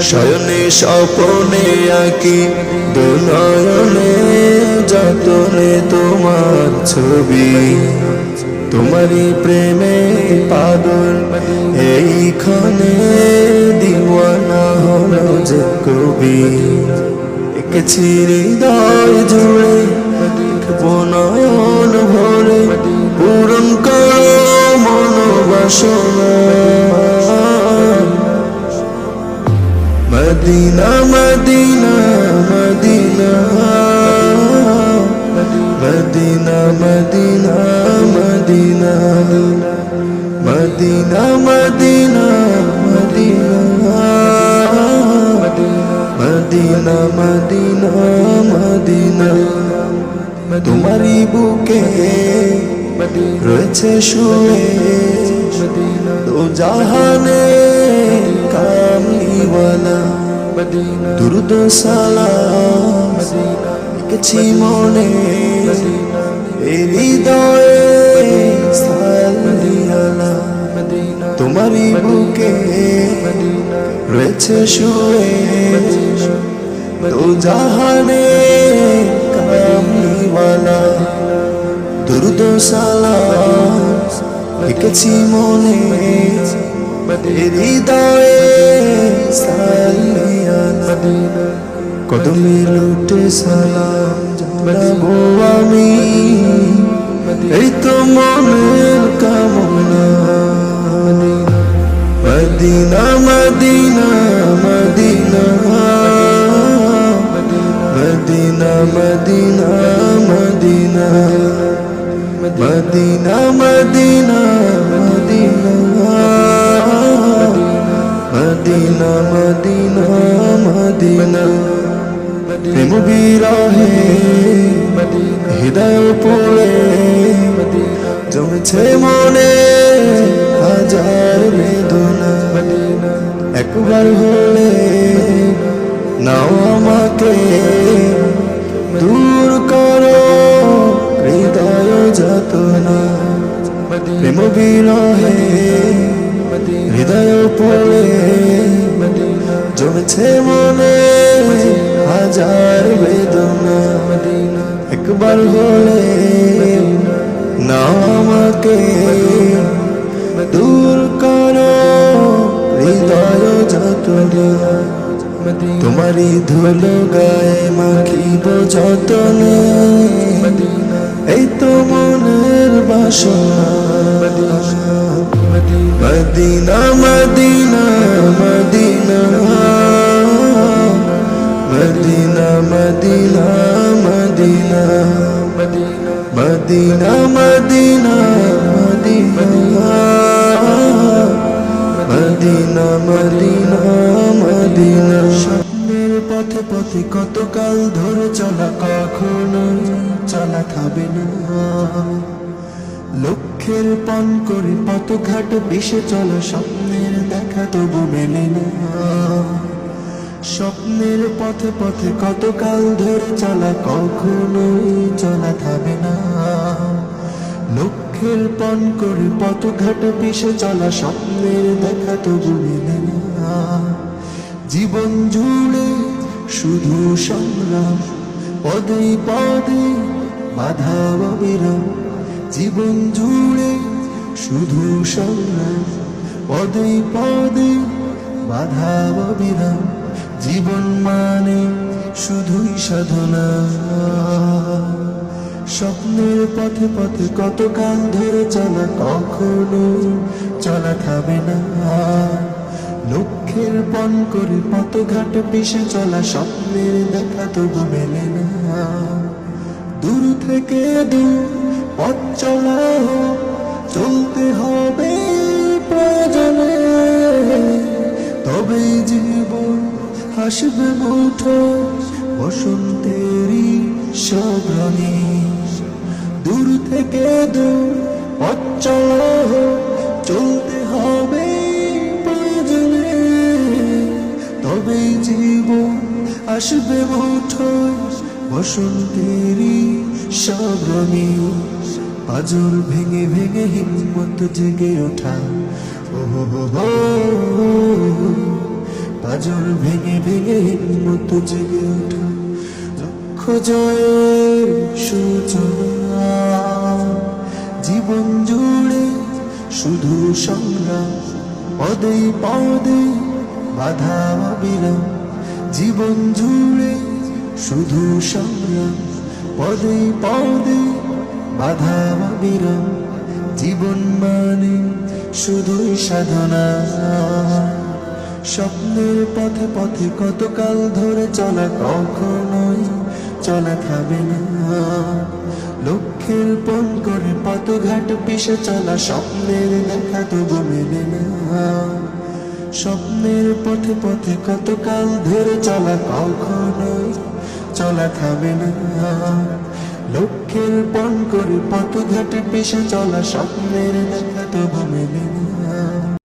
শয়নে স্বপনে আঁকি, দুনয়নে, যতনে তোমার ছবি। তোমারই প্রেমে পাগল, এইখানে দিওয়ানা হলো যে কবি। এঁকেছি হৃদয় জুড়ে বনয়ন ভরে, পূরণ করো মনোবাসনা। Madina Medina Medina Medina Medina Medina Medina Medina Medina Medina Madina তোমারই বুকে রয়েছে শুয়ে তো জাহানে দুরুদ সালাম। লিখেছি মনে। হৃদয়ে তোমারই বুকে রয়েছে শুয়ে তো জাহানে কামলিওয়ালা। দুরুদ সালাম। লিখেছি মনে। হৃদয়ে কদমে লুটে সালাম জানাব আমি। এই তো মনের কামনা। Medina Medina Medina. Medina Medina Medina. Medina Medina Medina. Medina Madina প্রেম বিরহে হৃদয় পড়ে জমেছে মনে হাজার বেদনা। একবার হলে নাও আমাকে দূর করো হৃদয় যাতনা। প্রেম বিরহে হৃদয় পড়ে জমেছে মনে হাজার বেদনা। একবার হলে না আমাকে দূর করো হৃদয় যাতনা। তোমারই ধুলো গায়ে মাখিব যতনে। এই তো মনের বাসনা। Medina Medina Medina Medina Medina Medina Medina Medina Medina Medina Medina স্বপ্নের পথে পথে কতকাল ধরে চলা কখনো চলা খাবে না লক্ষ্যের পণ করে পথ ঘাট চলা স্বপ্নের দেখা তবু মেলে না। স্বপ্নের পথে পথে কতকাল ধরে চলা কখনোই চলা থাবে না। লক্ষ্যের পণ করে পথ ঘাট চলা স্বপ্নের দেখা তবু মেলে না। জীবন জুড়ে শুধু সংগ্রাম, পদে পদে বাধা অবিরাম। জীবন জুড়ে শুধু সংগ্রাম, পদে পদে বাধা অবিরাম। জীবন মানে শুধুই সাধনা। স্বপ্নের পথে পথে কতকাল ধরে চলা, কখনো চলা খাবে না। লক্ষ্যের পণ করে পথ ঘাট পিছে চলা, স্বপ্নের দেখা তবু মেলে না। দূর থেকে দূর পথ চলা চলতে হবে প্রয়োজনে। তবে জীবন হাসবে মুঠো বসন্তেরই সগ্রণী দূর থেকে দূর পথ চলা চলতে হবে প্রয়োজনে। তবে জীবন আসবে মুঠোয় বসন্তেরই সগ্রমী পাজর ভেঙে ভেঙে হিম্মত জেগে ওঠা। পাজর ভেঙে ভেঙে হিম্মত জেগে ওঠা। লক্ষ্য জয়ের সূচনা। জীবন জুড়ে শুধু সংগ্রাম, পদে পদে বাধা বিরাম জীবন জুড়ে শুধু সংগ্রাম, পদে পদে বাধা বিরাম জীবন মানে শুধুই সাধনা। স্বপ্নের পথে পথে কতকাল ধরে চলা কখনোই চলা খাবে না। লক্ষ্যের পণ করে পথঘাট পিছে চলা স্বপ্নের দেখা তবু মেলে না। স্বপ্নের পথে পথে কতকাল ধরে চলা কখনোই চলা খাবে না। লক্ষ্যের পণ করে পথঘাট পেশা চলা স্বপ্নের দেখা তবু মেলে না